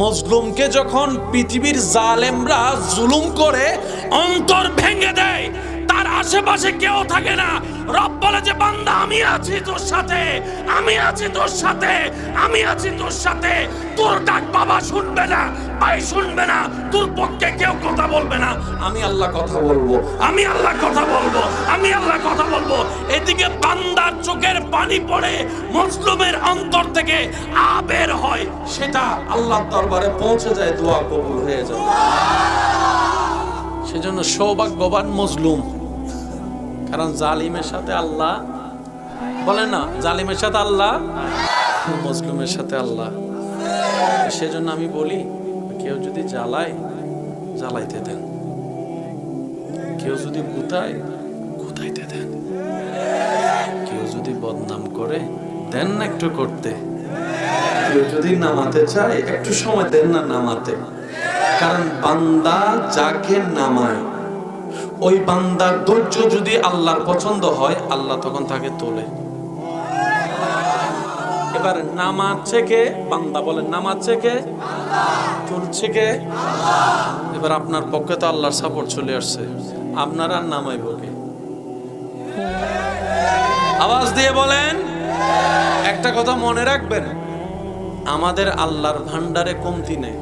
মজলুমকে যখন পৃথিবীর জালেমরা জুলুম করে অন্তর ভেঙে দেয় তার আশেপাশে কেউ থাকে না। রব বলে যে, বান্দা, আমি আছি তোর সাথে, আমি আছি তোর সাথে, আমি আছি তোর সাথে। তোর ডাক বাবা শুনবে না, ভাই শুনবে না, তোর পক্ষে কেউ কথা বলবে না। আমি আল্লাহ কথা বলব, আমি আল্লাহ কথা বলব, আমি আল্লাহ কথা বলব। এদিকে বান্দার চোখের পানি পড়ে মজলুমের অন্তর থেকে আবের হয়, সেটা আল্লাহর দরবারে পৌঁছে যায়, দোয়া কবুল হয়ে যায়। সেজন্য সৌভাগ্যবান মজলুম কারণ জালিমের সাথে আল্লাহ বলে না, জালিমের সাথে আল্লাহ মজলুমের সাথে আল্লাহ। সেজন্য আমি বলি, কেউ যদি জ্বালায়, জ্বালাইতে দেন। কেউ যদি গুতায়, গুতাইতে দেন। কেউ যদি বদনাম করে, দেন না একটু করতে। কেউ যদি নামাতে চায়, একটু সময় দেন না নামাতে। কারণ বান্দা যাকে নামায় ওই বান্দার ধৈর্য যদি আল্লাহর পছন্দ হয়, আল্লাহ তখন তাকে তোলে। এবার নামাচ্ছে কে বান্দা বলে, নামাজ কে তুলছে কে এবার আপনার পক্ষে তো আল্লাহর সাপোর্ট চলে আসছে। আপনার আর নামাইব কে? আওয়াজ দিয়ে বলেন, একটা কথা মনে রাখবেন, আমাদের আল্লাহর ভান্ডারে কমতি নেই।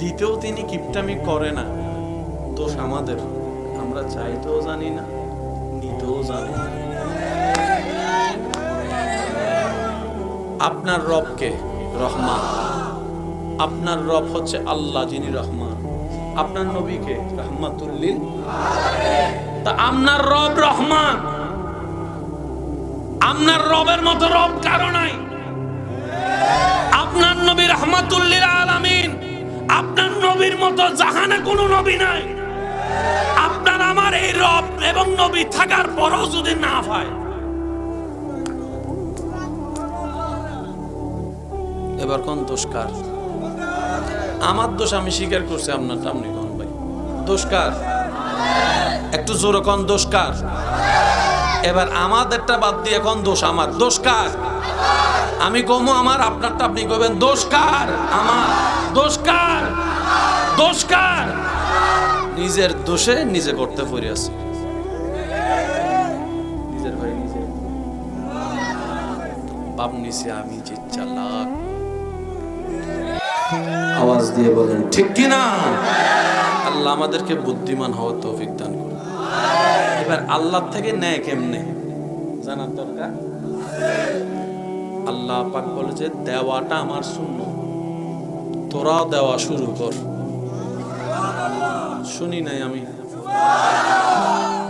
দিতেও তিনি কিপটামি করে না, দোষ আমাদের। আমরা চাইতেও জানি না, নিতেও জানি না। আপনার রবকে রহমান। আপনার রব হচ্ছে আল্লাহ, যিনি রহমান। আপনার নবীকে রহমাতুল্লিল। তা আপনার রব রহমান। আপনার রবের মতো রব কারও নাই। আপনার নবী রহমাতুল্লিল আলামিন। আপনার নবীর মতো জাহানে কোনো নবী নাই। আমার এই রব এবং নবী থাকার পরও যদি না হয়। এবার কোন দোষকার আমার দোষ আমি স্বীকার করছি আপনার আপনি কোন ভাই। দোষকার একটু জোরে কোন দোষকার এবার আমাদেরটা বাদ দিয়ে কোন দোষ আমার? দোষকার আমি কমু আমার, আপনারটা আপনি কবেন দোষকার আমার? দোষকার দোষকার নিজের দোষে নিজে করতে পড়ে আছে। ভাই নিজে। বাপ নিচে আমি যে চালাক। আওয়াজ দিয়ে বলেন, ঠিক কি না? আল্লাহ আমাদেরকে বুদ্ধিমান হওয়ার তৌফিক দান করুন। এবার আল্লাহ থেকে নেয় কেমনে? জানার দরকার? আল্লাহ পাক বলে যে, দেওয়াটা আমার শূন্য। তোরাও দেওয়া শুরু কর। শুনি নাই আমি।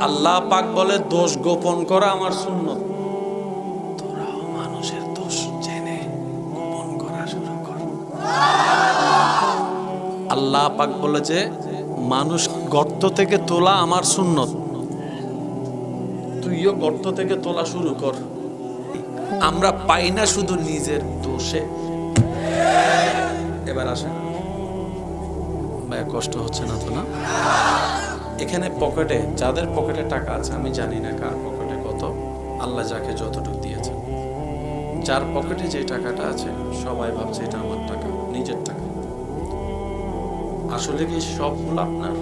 আল্লাহ পাক বলে, দোষ গোপন করা আমার তোরাও মানুষের দোষ জেনে গোপন করা শুরু কর। আল্লাহ পাক বলে যে, মানুষ গর্ত থেকে তোলা আমার সুন্নত। তুইও গর্ত থেকে তোলা শুরু কর। আমরা পাই না শুধু নিজের দোষে। এবার আসেন। কষ্ট হচ্ছে না তো না? এখানে পকেটে, যাদের পকেটে টাকা আছে, আমি জানি না কার পকেটে কত, আল্লাহ যাকে যতটুকু দিয়েছেন। যার পকেটে যে টাকাটা আছে, সবাই ভাবছে এটা আমার টাকা, নিজের টাকা। আসলে কি সবগুলো আপনার?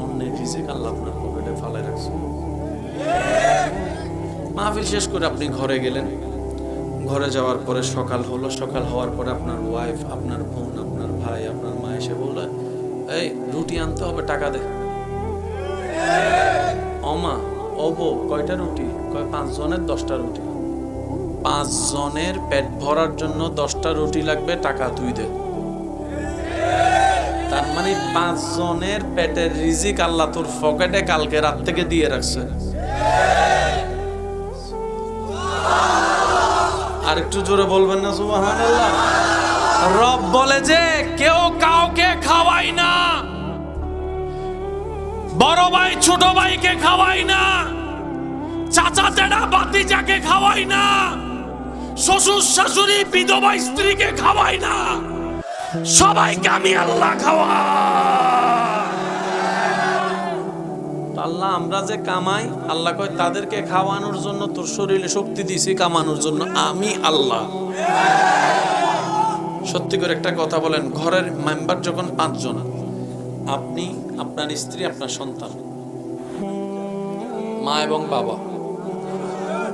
অন্যের আল্লাহ আপনার পকেটে ফালাই রাখছে। মাহফিল শেষ করে আপনি ঘরে গেলেন। ঘরে যাওয়ার পরে সকাল হলো, সকাল হওয়ার পরে আপনার ওয়াইফ আপনার বোন, আপনার ভাই, আপনার মা এসে বলল, এই, রুটি আনতে হবে, টাকা দে। অমা বউ, কয়টা রুটি? কয় পাঁচ জনের দশটা রুটি। পাঁচ জনের পেট ভরার জন্য দশটা রুটি লাগবে, টাকা তুই দে। তার মানে পাঁচ জনের পেটের রিজিক আল্লাহ তোর পকেটে কালকে রাত থেকে দিয়ে রাখছে। আর একটু জোরে বলবেন না, সুবহানাল্লাহ। রব বলে যে, কেউ কাউকে খাওয়াই না। বড় ভাই, ছোট ভাইকে খাওয়াই না। চাচা চেড়া বাতিজাকে খাওয়াই না। শ্বশুর শাশুড়ি, বিধবা স্ত্রীকে খাওয়াই না। সবাইকে আমি আল্লাহ খাওয়া আল্লাহ আমরা যে কামাই, আল্লাহ কয় তাদেরকে খাওয়ানোর জন্য তোর শরীরে শক্তি দিছি কামানোর জন্য আমি আল্লাহ। সত্যি করে একটা কথা বলেন, ঘরের মেম্বার যখন পাঁচজন, আপনি, আপনার স্ত্রী, আপনার সন্তান, মা এবং বাবা,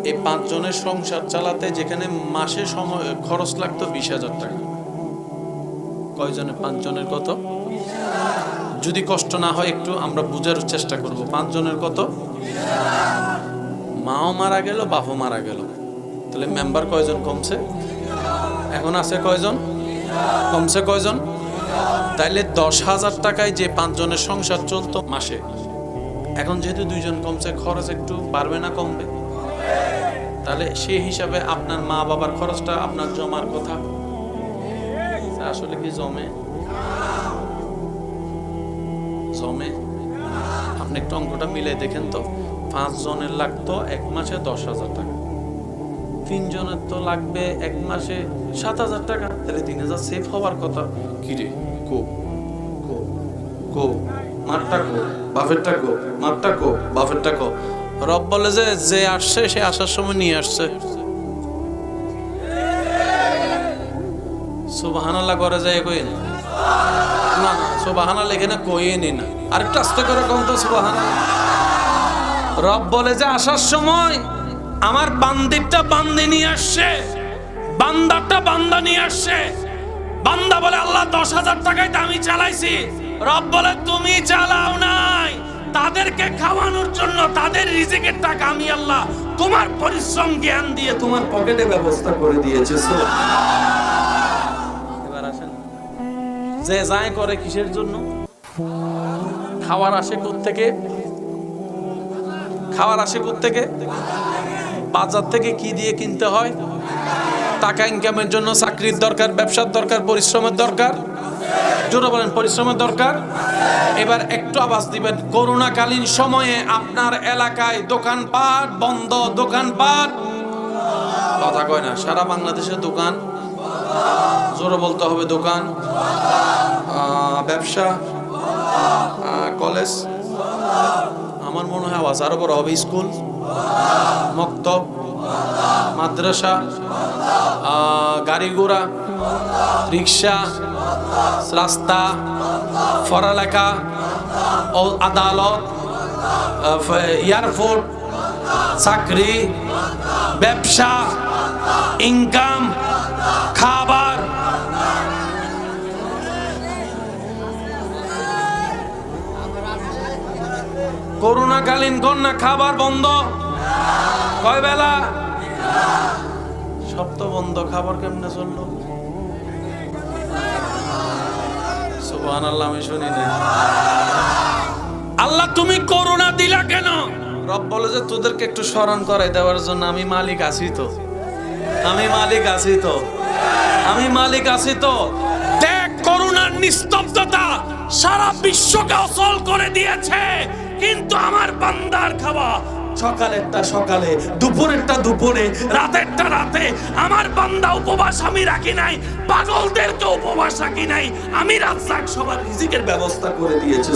এই পাঁচজনের সংসার চালাতে যেখানে মাসে সময়, খরচ লাগতো বিশ হাজার টাকা। কয়জনের পাঁচজনের কত? যদি কষ্ট না হয় একটু, আমরা বুঝার চেষ্টা করব। পাঁচজনের কত? মাও মারা গেল, বাপও মারা গেল। তাহলে মেম্বার কয়জন কমছে? এখন আছে কয়জন? কমছে কয়জন? তাইলে দশ হাজার টাকায় যে পাঁচজনের সংসার চলতো মাসে, এখন যেহেতু দুইজন কমছে, খরচ একটু বাড়বে না কমবে? তাহলে সেই হিসাবে আপনার মা বাবার খরচটা আপনার জমার কথা। আসলে কি জমে? জমে। আপনি একটু অঙ্কটা মিলে দেখেন তো। পাঁচ জনের লাগতো এক মাসে দশ হাজার টাকা। তিনজনের তো লাগবে এক মাসে সাত হাজার টাকা। তাহলে তিন হাজার সেভ হওয়ার কথা। কিরে? কো কো কো মারটা কো বাফেরটা কো মারটা কো বাফেরটা কো রব বলে যে যে আসছে, সে আসার সময় নিয়ে আসছে। সুবাহানাল্লাহ করে যায় কই রব বলে যে, আসার সময় আমার আসছে আসছে। বান্দা বলে, আল্লাহ, দশ হাজার টাকায় আমি চালাইছি। রব বলে, তুমি চালাও নাই। তাদেরকে খাওয়ানোর জন্য, তাদের রিজিকের টাকা আমি আল্লাহ তোমার পরিশ্রম জ্ঞান দিয়ে তোমার পকেটে ব্যবস্থা করে দিয়েছে যে যায় করে কিসের জন্য? খাওয়ার আসে থেকে খাওয়ার আসে থেকে বাজার থেকে কি দিয়ে কিনতে হয়? টাকা ইনকামের জন্য চাকরির দরকার, ব্যবসার দরকার, পরিশ্রমের দরকার? জোরে বলেন, পরিশ্রমের দরকার? এবার একটু আওয়াজ দিবেন। করোনাকালীন সময়ে আপনার এলাকায় দোকানপাট বন্ধ, দোকানপাট? কথা কয় না, সারা বাংলাদেশের দোকান? জোরে বলতে হবে দোকান। ব্যবসা কলেজ আমার মনে হয় আওয়াজ আরও বড় হবে, স্কুল, মক্তব, মাদ্রাসা গাড়ি ঘোড়া, রিক্সা, রাস্তা, পড়ালেখা আদালত এয়ারপোর্ট, চাকরি, ব্যবসা ইনকাম খাবার করোনাকালীন কন্যা খাবার বন্ধ। কয় বেলা? সব তো বন্ধ খাবার কেমনে চলল? আমি শুনি না আল্লাহ তুমি করোনা দিলা কেন? রব বলে যে তোদেরকে একটু স্মরণ করাই দেওয়ার জন্য আমি মালিক আছি তো। আমি মালিক আছি তো। আমি মালিক আছি তো। দেখ করোনার নিস্তব্ধতা সারা বিশ্বকে অসল করে দিয়েছে কিন্তু আমার বান্দার খাওয়া সকালেরটা সকালে, দুপুরেরটা দুপুরে, রাতেরটা রাতে আমার বান্দা উপবাস আমি রাখি নাই, পাগলদেরকে উপবাস রাখি নাই, আমি রাত সবার রিজিকের ব্যবস্থা করে দিয়েছি।